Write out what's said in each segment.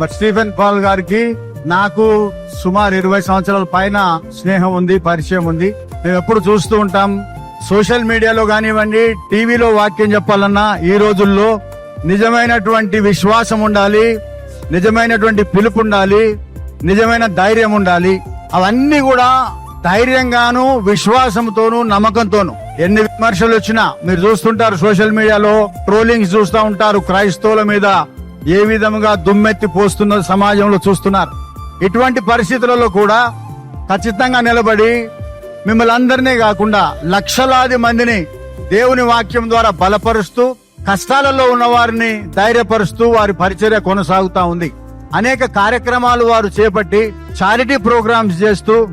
But Stephen Paul గారికి నాకు సుమారు ఇరవై సంవత్సరాల పైన స్నేహం ఉంది పరిచయం ఉంది. మేము ఎప్పుడు చూస్తూ ఉంటాం. సోషల్ మీడియాలో కానివ్వండి టీవీలో వాక్యం చెప్పాలన్నా ఈ రోజుల్లో నిజమైనటువంటి విశ్వాసం ఉండాలి నిజమైనటువంటి పిలుపు ఉండాలి నిజమైన ధైర్యం ఉండాలి. అవన్నీ కూడా ధైర్యంగాను విశ్వాసంతోను నమ్మకంతోను. ఎన్ని విమర్శలు వచ్చినా మీరు చూస్తుంటారు సోషల్ మీడియాలో ట్రోలింగ్స్ చూస్తూ ఉంటారు క్రైస్తవుల మీద. ఏ విధముగా దుమ్మెత్తి పోస్తున్న సమాజంలో చూస్తున్నారు. ఇటువంటి పరిస్థితులలో కూడా ఖచ్చితంగా నిలబడి మిమ్మల్ని అందరినీ కాకుండా లక్షలాది మందిని దేవుని వాక్యం ద్వారా బలపరుస్తూ కష్టాలలో ఉన్న వారిని ధైర్యపరుస్తూ వారి పరిచర్య కొనసాగుతా ఉంది. అనేక కార్యక్రమాలు వారు చేపట్టి చారిటీ ప్రోగ్రామ్స్ చేస్తూ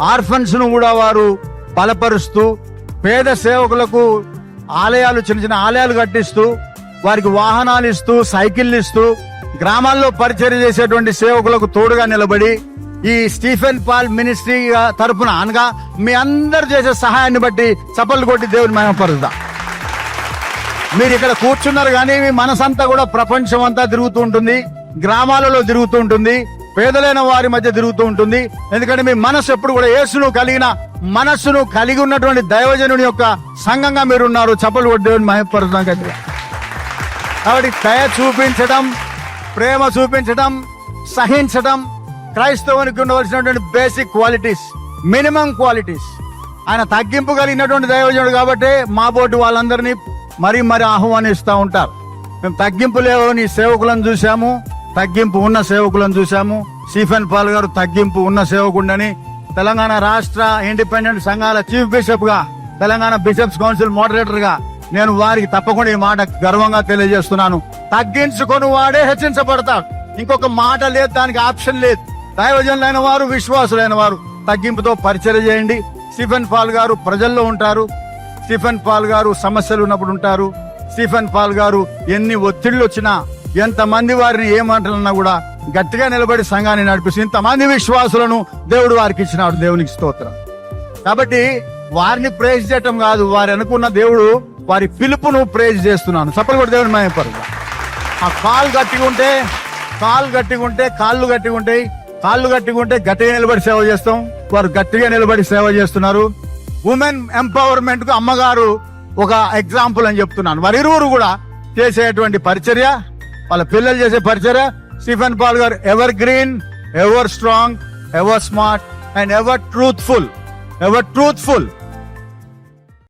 ఆర్ఫన్స్ను కూడా వారు బలపరుస్తూ పేద సేవకులకు ఆలయాలు చిన్న చిన్న ఆలయాలు కట్టిస్తూ వారికి వాహనాలు ఇస్తూ సైకిళ్ళు ఇస్తూ గ్రామాల్లో పరిచయం చేసేటువంటి సేవకులకు తోడుగా నిలబడి ఈ స్టీఫెన్ పాల్ మినిస్ట్రీ తరపున అనగా మీ అందరు చేసే సహాయాన్ని బట్టి చప్పలు కొట్టి దేవుని మహిమపరుద్దాం మీరు ఇక్కడ కూర్చున్నారు కానీ మీ మనసంతా కూడా ప్రపంచం అంతా తిరుగుతూ ఉంటుంది గ్రామాలలో తిరుగుతూ ఉంటుంది పేదలైన వారి మధ్య తిరుగుతూ ఉంటుంది. ఎందుకంటే మీ మనసు ఎప్పుడు కూడా యేసును కలిగిన మనస్సును కలిగి ఉన్నటువంటి దైవజనుని యొక్క సంఘంగా మీరు ఉన్నారు చప్పలు కొట్టి దేవుని మహిమపరుద్దాం కదా కాబట్టి దయ చూపించడం ప్రేమ చూపించడం సహించడం క్రైస్తవునికి ఉండవలసినటువంటి బేసిక్ క్వాలిటీస్ మినిమం క్వాలిటీస్ ఆయన తగ్గింపు కలిగినటువంటి దైవజనుడు కాబట్టి మా బోటి వాళ్ళందరినీ మరీ మరీ ఆహ్వానిస్తూ ఉంటారు. మేము తగ్గింపు లేవని సేవకులను చూసాము తగ్గింపు ఉన్న సేవకులను చూసాము స్టీఫెన్ పాల్ గారు తగ్గింపు ఉన్న సేవకుండని తెలంగాణ రాష్ట్ర ఇండిపెండెంట్ సంఘాల చీఫ్ బిషప్గా తెలంగాణ బిషప్స్ కౌన్సిల్ మోడరేటర్గా నేను వారికి తప్పకుండా ఈ మాట గర్వంగా తెలియజేస్తున్నాను. తగ్గించుకొని వాడే హెచ్చించబడతాడు. ఇంకొక మాట లేదు దానికి ఆప్షన్ లేదు. దైవజనులైన వారు విశ్వాసులైన వారు తగ్గింపుతో పరిచయం చేయండి. స్టీఫెన్ పాల్ గారు ప్రజల్లో ఉంటారు. స్టీఫెన్ పాల్ గారు సమస్యలు ఉన్నప్పుడు ఉంటారు. స్టీఫెన్ పాల్ గారు ఎన్ని ఒత్తిళ్ళు వచ్చినా ఎంత మంది వారిని ఏమంటారన్నా కూడా గట్టిగా నిలబడి సంఘాన్ని నడిపిస్తూ ఇంతమంది విశ్వాసులను దేవుడు వారికి ఇచ్చినాడు దేవునికి స్తోత్రం. కాబట్టి వారిని ప్రేస్ చేయటం కాదు వారు అనుకున్న దేవుడు వారి పిలుపును ప్రేజ్ చేస్తున్నాను. సపలు కూడా దేవుని మాయపరు ఆ కాలు గట్టిగా ఉంటే కాలు గట్టిగా ఉంటే కాళ్ళు గట్టిగా ఉంటాయి. కాళ్ళు గట్టిగా ఉంటే గట్టిగా నిలబడి సేవ చేస్తాం. వారు గట్టిగా నిలబడి సేవ చేస్తున్నారు. ఉమెన్ ఎంపవర్మెంట్కు అమ్మగారు ఒక ఎగ్జాంపుల్ అని చెప్తున్నాను. వారి ఇరువురు కూడా చేసేటువంటి పరిచర్య వాళ్ళ పిల్లలు చేసే పరిచర్య స్టీఫెన్ పాల్ గారు ever green ever strong ever smart and ever truthful ever truthful